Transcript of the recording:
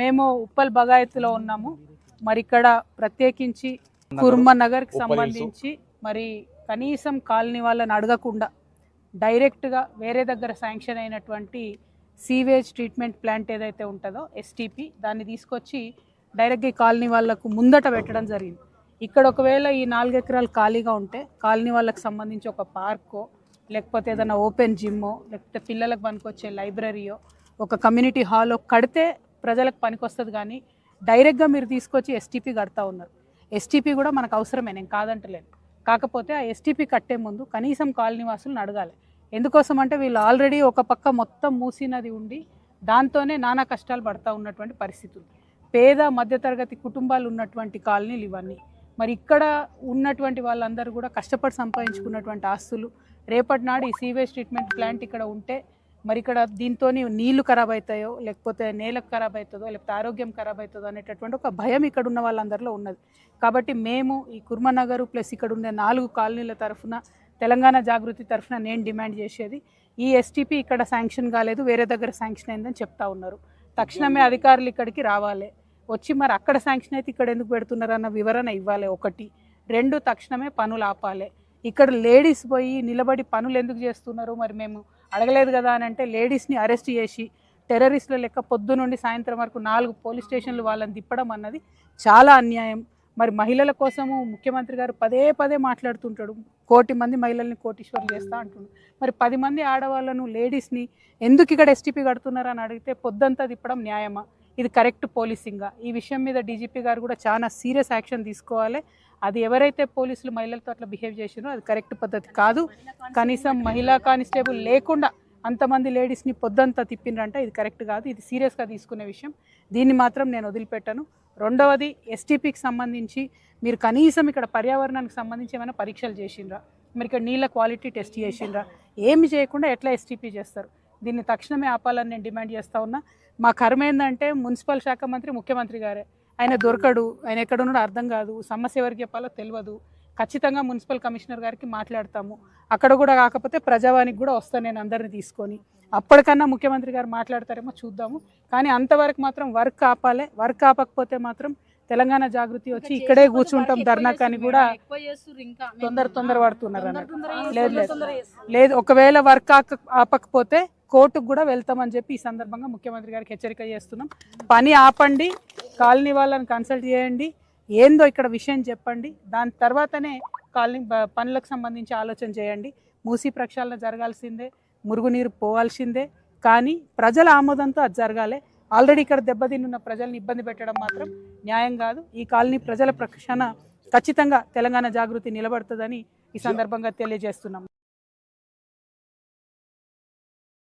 మేము ఉప్పల్ బగాయత్లో ఉన్నాము. మరి ఇక్కడ ప్రత్యేకించి కుర్మ నగర్కి సంబంధించి మరి కనీసం కాలనీ వాళ్ళని అడగకుండా డైరెక్ట్గా వేరే దగ్గర శాంక్షన్ అయినటువంటి సీవేజ్ ట్రీట్మెంట్ ప్లాంట్ ఏదైతే ఉంటుందో ఎస్టీపీ దాన్ని తీసుకొచ్చి డైరెక్ట్గా ఈ కాలనీ వాళ్ళకు ముందట పెట్టడం జరిగింది. ఇక్కడ ఒకవేళ ఈ నాలుగు ఎకరాలు ఖాళీగా ఉంటే కాలనీ వాళ్ళకి సంబంధించి ఒక పార్కో లేకపోతే ఏదైనా ఓపెన్ జిమ్మో లేకపోతే పిల్లలకు పనికొచ్చే లైబ్రరీయో ఒక కమ్యూనిటీ హాలో కడితే ప్రజలకు పనికొస్తుంది కానీ డైరెక్ట్గా మీరు తీసుకొచ్చి ఎస్టీపీ కడతా ఉన్నారు. ఎస్టీపీ కూడా మనకు అవసరమే నేను కాదంటలేను. కాకపోతే ఆ ఎస్టీపీ కట్టే ముందు కనీసం కాలనీ వాసులను అడగాలి. ఎందుకోసం అంటే వీళ్ళు ఆల్రెడీ ఒక పక్క మొత్తం మూసినది ఉండి దాంతోనే నానా కష్టాలు పడతా ఉన్నటువంటి పరిస్థితులు. పేద మధ్యతరగతి కుటుంబాలు ఉన్నటువంటి కాలనీలు ఇవన్నీ. మరి ఇక్కడ ఉన్నటువంటి వాళ్ళందరూ కూడా కష్టపడి సంపాదించుకున్నటువంటి ఆస్తులు రేపటి నాడు ఈ సీవేజ్ ట్రీట్మెంట్ ప్లాంట్ ఇక్కడ ఉంటే మరి ఇక్కడ దీంతో నీళ్ళు ఖరాబ్ అవుతాయో లేకపోతే నేలకు ఖరాబ్ అవుతుందో లేకపోతే ఆరోగ్యం ఖరాబ్ అవుతుందో అనేటటువంటి ఒక భయం ఇక్కడ ఉన్న వాళ్ళందరిలో ఉన్నది. కాబట్టి మేము ఈ కుర్మనగర్ ప్లస్ ఇక్కడ ఉండే నాలుగు కాలనీల తరఫున తెలంగాణ జాగృతి తరఫున నేను డిమాండ్ చేసేది ఈ ఎస్టీపీ ఇక్కడ శాంక్షన్ కాలేదు వేరే దగ్గర శాంక్షన్ అయిందని చెప్తా ఉన్నారు. తక్షణమే అధికారులు ఇక్కడికి రావాలి. వచ్చి మరి అక్కడ శాంక్షన్ అయితే ఇక్కడ ఎందుకు పెడుతున్నారన్న వివరణ ఇవ్వాలి ఒకటి. రెండు తక్షణమే పనులు ఆపాలి. ఇక్కడ లేడీస్ పోయి నిలబడి పనులు ఎందుకు చేస్తున్నారు? మరి మేము అడగలేదు కదా అని అంటే లేడీస్ని అరెస్ట్ చేసి టెర్రరిస్టుల లెక్క పొద్దు నుండి సాయంత్రం వరకు నాలుగు పోలీస్ స్టేషన్లు వాళ్ళని తిప్పడం అన్నది చాలా అన్యాయం. మరి మహిళల కోసము ముఖ్యమంత్రి గారు పదే పదే మాట్లాడుతుంటాడు. కోటి మంది మహిళల్ని కోటీశ్వరులు చేస్తా అంటుండు. మరి పది మంది ఆడవాళ్ళను లేడీస్ని ఎందుకు ఇక్కడ ఎస్టీపీ కడుతున్నారు అని అడిగితే పొద్దంతా తిప్పడం న్యాయమా? ఇది కరెక్ట్ పోలీసింగా. ఈ విషయం మీద డీజీపీ గారు కూడా చాలా సీరియస్ యాక్షన్ తీసుకోవాలి. అది ఎవరైతే పోలీసులు మహిళలతో అట్లా బిహేవ్ చేసినో అది కరెక్ట్ పద్ధతి కాదు. కనీసం మహిళా కానిస్టేబుల్ లేకుండా అంతమంది లేడీస్ని పొద్దంతా తిప్పిండ్రంటే ఇది కరెక్ట్ కాదు. ఇది సీరియస్గా తీసుకునే విషయం. దీన్ని మాత్రం నేను వదిలిపెట్టాను. రెండవది ఎస్టీపీకి సంబంధించి మీరు కనీసం ఇక్కడ పర్యావరణానికి సంబంధించి ఏమైనా పరీక్షలు చేసిండ్రా? మీరు ఇక్కడ నీళ్ళ క్వాలిటీ టెస్ట్ చేసిండ్రా? ఏమి చేయకుండా ఎట్లా ఎస్టీపీ చేస్తారు? దీన్ని తక్షణమే ఆపాలని నేను డిమాండ్ చేస్తా ఉన్నా. మా కర్మ ఏంటంటే మున్సిపల్ శాఖ మంత్రి ముఖ్యమంత్రి గారే. ఆయన దొరకడు ఆయన ఎక్కడున్నాడో అర్థం కాదు సమస్య ఎవరికి చెప్పాలో తెలియదు. ఖచ్చితంగా మున్సిపల్ కమిషనర్ గారికి మాట్లాడతాము. అక్కడ కూడా కాకపోతే ప్రజావానికి కూడా వస్తాను నేను అందరిని తీసుకొని. అప్పటికన్నా ముఖ్యమంత్రి గారు మాట్లాడతారేమో చూద్దాము. కానీ అంతవరకు మాత్రం వర్క్ ఆపాలి వర్క్ ఆపకపోతే మాత్రం తెలంగాణ జాగృతి వచ్చి ఇక్కడే కూర్చుంటాం ధర్నా కానీ కూడా తొందర తొందర పడుతున్నారు అన్నట్టు. లేదు లేదు. లేదు ఒకవేళ వర్క్ ఆపకపోతే కోర్టుకు కూడా వెళ్తామని చెప్పి ఈ సందర్భంగా ముఖ్యమంత్రి గారికి హెచ్చరిక చేస్తున్నాం. పని ఆపండి కాలనీ వాళ్ళని కన్సల్ట్ చేయండి. ఏందో ఇక్కడ విషయం చెప్పండి. దాని తర్వాతనే కాలనీ పనులకు సంబంధించి ఆలోచన చేయండి. మూసి ప్రక్షాళన జరగాల్సిందే మురుగునీరు పోవాల్సిందే. కానీ ప్రజల ఆమోదంతో అది జరగాలి. ఆల్రెడీ ఇక్కడ దెబ్బతిన్న ప్రజల్ని ఇబ్బంది పెట్టడం మాత్రం న్యాయం కాదు. ఈ కాలనీ ప్రజల ప్రక్షణ ఖచ్చితంగా తెలంగాణ జాగృతి నిలబడుతుందని ఈ సందర్భంగా తెలియజేస్తున్నాం.